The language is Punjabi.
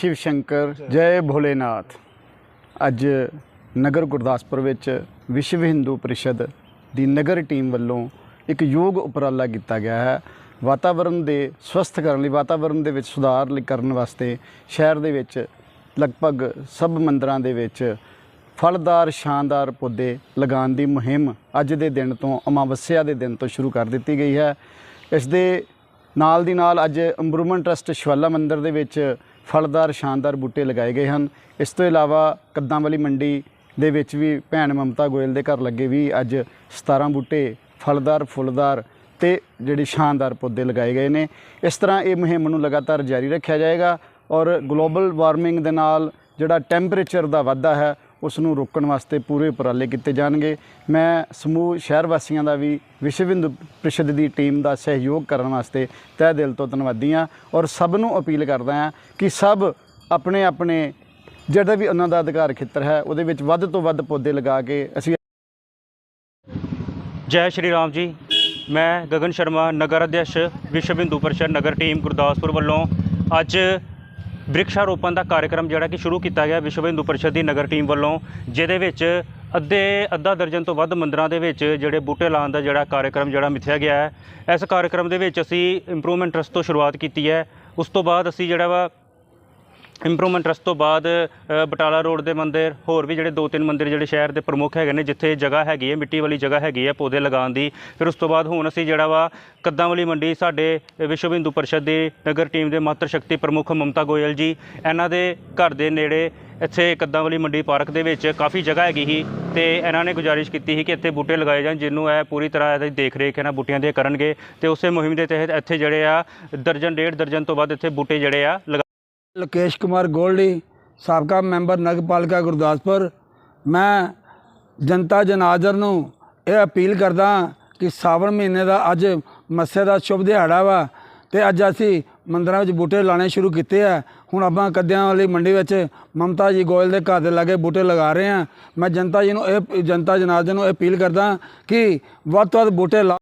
ਸ਼ਿਵ ਸ਼ੰਕਰ, ਜੈ ਭੋਲੇਨਾਥ। ਅੱਜ ਨਗਰ ਗੁਰਦਾਸਪੁਰ ਵਿੱਚ ਵਿਸ਼ਵ ਹਿੰਦੂ ਪਰਿਸ਼ਦ ਦੀ ਨਗਰ ਟੀਮ ਵੱਲੋਂ ਇੱਕ ਯੋਗ ਉਪਰਾਲਾ ਕੀਤਾ ਗਿਆ ਹੈ। ਵਾਤਾਵਰਣ ਦੇ ਸਵਸਥ ਕਰਨ ਲਈ ਵਾਤਾਵਰਣ ਦੇ ਵਿੱਚ ਸੁਧਾਰ ਲਈ ਕਰਨ ਵਾਸਤੇ ਸ਼ਹਿਰ ਦੇ ਵਿੱਚ ਲਗਭਗ ਸਭ ਮੰਦਰਾਂ ਦੇ ਵਿੱਚ ਫਲਦਾਰ, ਸ਼ਾਨਦਾਰ ਪੌਦੇ ਲਗਾਉਣ ਦੀ ਮੁਹਿੰਮ ਅੱਜ ਦੇ ਦਿਨ ਤੋਂ ਅਮਾਵਸਿਆ ਦੇ ਦਿਨ ਤੋਂ ਸ਼ੁਰੂ ਕਰ ਦਿੱਤੀ ਗਈ ਹੈ। ਇਸ ਦੇ ਨਾਲ ਦੀ ਨਾਲ ਅੱਜ ਇੰਪਰੂਵਮੈਂਟ ਟਰਸਟ ਸ਼ਿਵਾਲਾ ਮੰਦਿਰ ਦੇ ਵਿੱਚ ਫਲਦਾਰ, ਸ਼ਾਨਦਾਰ ਬੂਟੇ ਲਗਾਏ ਗਏ ਹਨ। ਇਸ ਤੋਂ ਇਲਾਵਾ ਕੱਦਾਂ ਵਾਲੀ ਮੰਡੀ ਦੇ ਵਿੱਚ ਵੀ ਭੈਣ ਮਮਤਾ ਗੋਇਲ ਦੇ ਘਰ ਲੱਗੇ ਵੀ ਅੱਜ 17 ਬੂਟੇ ਫਲਦਾਰ, ਫੁੱਲਦਾਰ ਤੇ ਜਿਹੜੇ ਸ਼ਾਨਦਾਰ ਪੌਦੇ ਲਗਾਏ ਗਏ ਨੇ। ਇਸ ਤਰ੍ਹਾਂ ਇਹ ਮੁਹਿੰਮ ਨੂੰ ਲਗਾਤਾਰ ਜਾਰੀ ਰੱਖਿਆ ਜਾਏਗਾ ਔਰ ਗਲੋਬਲ ਵਾਰਮਿੰਗ ਦੇ ਨਾਲ ਜਿਹੜਾ ਟੈਂਪਰੇਚਰ ਦਾ ਵਾਧਾ ਹੈ ਉਸ ਨੂੰ ਰੋਕਣ ਵਾਸਤੇ ਪੂਰੇ ਉਪਰਾਲੇ ਕੀਤੇ ਜਾਣਗੇ। ਮੈਂ ਸਮੂਹ ਸ਼ਹਿਰ ਵਾਸੀਆਂ ਦਾ ਵੀ ਵਿਸ਼ਵ ਹਿੰਦੂ ਪ੍ਰੀਸ਼ਦ ਦੀ ਟੀਮ ਦਾ ਸਹਿਯੋਗ ਕਰਨ ਵਾਸਤੇ ਤਹਿ ਦਿਲ ਤੋਂ ਧੰਨਵਾਦੀ ਹਾਂ ਔਰ ਸਭ ਨੂੰ ਅਪੀਲ ਕਰਦਾ ਹਾਂ ਕਿ ਸਭ ਆਪਣੇ ਆਪਣੇ ਜਿਹੜਾ ਵੀ ਉਹਨਾਂ ਦਾ ਅਧਿਕਾਰ ਖੇਤਰ ਹੈ, ਉਹਦੇ ਵਿੱਚ ਵੱਧ ਤੋਂ ਵੱਧ ਪੌਦੇ ਲਗਾ ਕੇ ਅਸੀਂ ਜੈ ਸ਼੍ਰੀ ਰਾਮ ਜੀ। ਮੈਂ ਗਗਨ ਸ਼ਰਮਾ, ਨਗਰ ਅਧਿਕਸ਼ ਵਿਸ਼ਵ ਹਿੰਦੂ ਪਰਿਸ਼ਦ ਨਗਰ ਟੀਮ ਗੁਰਦਾਸਪੁਰ ਵੱਲੋਂ ਅੱਜ ਬ੍ਰਿਕਸ਼ਾਰੋਪਣ ਦਾ ਕਾਰਜਕ੍ਰਮ ਜਿਹੜਾ ਕਿ ਸ਼ੁਰੂ ਕੀਤਾ ਗਿਆ ਵਿਸ਼ਵ ਹਿੰਦੂ ਪਰਿਸ਼ਦ ਦੀ ਨਗਰ ਟੀਮ ਵੱਲੋਂ, ਜਿਹਦੇ ਵਿੱਚ ਅੱਧੇ, ਅੱਧਾ ਦਰਜਨ ਤੋਂ ਵੱਧ ਮੰਦਰਾਂ ਦੇ ਵਿੱਚ ਜਿਹੜੇ ਬੂਟੇ ਲਾਉਣ ਦਾ ਜਿਹੜਾ ਕਾਰਜਕ੍ਰਮ ਜਿਹੜਾ ਮਿਥਿਆ ਗਿਆ ਹੈ। ਇਸ ਕਾਰਜਕ੍ਰਮ ਦੇ ਵਿੱਚ ਅਸੀਂ ਇੰਪਰੂਵਮੈਂਟ ਟਰਸਟ ਤੋਂ ਸ਼ੁਰੂਆਤ ਕੀਤੀ ਹੈ। ਉਸ ਤੋਂ ਬਾਅਦ ਅਸੀਂ ਜਿਹੜਾ ਵਾ ਇੰਪਰੂਵਮੈਂਟ ਟਰਸਟ ਤੋਂ ਬਾਅਦ ਬਟਾਲਾ ਰੋਡ ਦੇ ਮੰਦਿਰ, ਹੋਰ ਵੀ ਜਿਹੜੇ ਦੋ ਤਿੰਨ ਮੰਦਿਰ ਜਿਹੜੇ ਸ਼ਹਿਰ ਦੇ ਪ੍ਰਮੁੱਖ ਹੈਗੇ ਨੇ, ਜਿੱਥੇ ਜਗ੍ਹਾ ਹੈਗੀ ਹੈ, ਮਿੱਟੀ ਵਾਲੀ ਜਗ੍ਹਾ ਹੈਗੀ ਹੈ ਪੌਦੇ ਲਗਾਉਣ ਦੀ। ਫਿਰ ਉਸ ਤੋਂ ਬਾਅਦ ਹੁਣ ਅਸੀਂ ਜਿਹੜਾ ਵਾ ਕੱਦਾਂ ਵਾਲੀ ਮੰਡੀ, ਸਾਡੇ ਵਿਸ਼ਵ ਹਿੰਦੂ ਪਰਿਸ਼ਦ ਦੀ ਨਗਰ ਟੀਮ ਦੇ ਮਾਤਰ ਸ਼ਕਤੀ ਪ੍ਰਮੁੱਖ ਮਮਤਾ ਗੋਇਲ ਜੀ, ਇਹਨਾਂ ਦੇ ਘਰ ਦੇ ਨੇੜੇ ਇੱਥੇ ਕੱਦਾਂ ਵਾਲੀ ਮੰਡੀ ਪਾਰਕ ਦੇ ਵਿੱਚ ਕਾਫੀ ਜਗ੍ਹਾ ਹੈਗੀ ਸੀ ਤੇ ਇਹਨਾਂ ਨੇ ਗੁਜ਼ਾਰਿਸ਼ ਕੀਤੀ ਸੀ ਕਿ ਇੱਥੇ ਬੂਟੇ ਲਗਾਏ ਜਾਣ, ਜਿਹਨੂੰ ਇਹ ਪੂਰੀ ਤਰ੍ਹਾਂ ਇਹਦੀ ਦੇਖ ਰੇਖ ਇਹਨਾਂ ਬੂਟਿਆਂ ਦੀ ਕਰਨਗੇ ਤੇ ਉਸੇ ਮੁਹਿੰਮ ਦੇ ਤਹਿਤ ਇੱਥੇ ਜਿਹੜੇ ਆ ਦਰਜਨ ਡੇਢ ਦਰਜਨ ਤੋਂ ਵੱਧ ਇੱਥੇ ਬੂਟੇ ਜਿਹੜੇ ਆ ਲਗਾ ਲਕੇਸ਼ ਕੁਮਾਰ ਗੋਲਡੀ, ਸਾਬਕਾ ਮੈਂਬਰ ਨਗਰਪਾਲਿਕਾ ਗੁਰਦਾਸਪੁਰ। ਮੈਂ ਜਨਤਾ ਜਨਾਜ਼ਰ ਨੂੰ ਇਹ ਅਪੀਲ ਕਰਦਾ ਕਿ ਸਾਵਣ ਮਹੀਨੇ ਦਾ ਅੱਜ ਮੱਸੇ ਦਾ ਸ਼ੁਭ ਦਿਹਾੜਾ ਵਾ ਤੇ ਅੱਜ ਅਸੀਂ ਮੰਦਰਾਂ ਵਿੱਚ ਬੂਟੇ ਲਾਣੇ ਸ਼ੁਰੂ ਕੀਤੇ ਆ। ਹੁਣ ਆਪਾਂ ਕੱਦਿਆਂ ਵਾਲੀ ਮੰਡੀ ਵਿੱਚ ਮਮਤਾ ਜੀ ਗੋਇਲ ਦੇ ਘਰ ਦੇ ਲਾਗੇ ਬੂਟੇ ਲਗਾ ਰਹੇ ਆ ਮੈਂ ਜਨਤਾ ਜੀ ਨੂੰ ਇਹ ਜਨਤਾ ਜਨਾਜ਼ਰ ਨੂੰ ਇਹ ਅਪੀਲ ਕਰਦਾ ਕਿ ਵੱਧ ਤੋਂ ਵੱਧ ਬੂਟੇ ਲਾ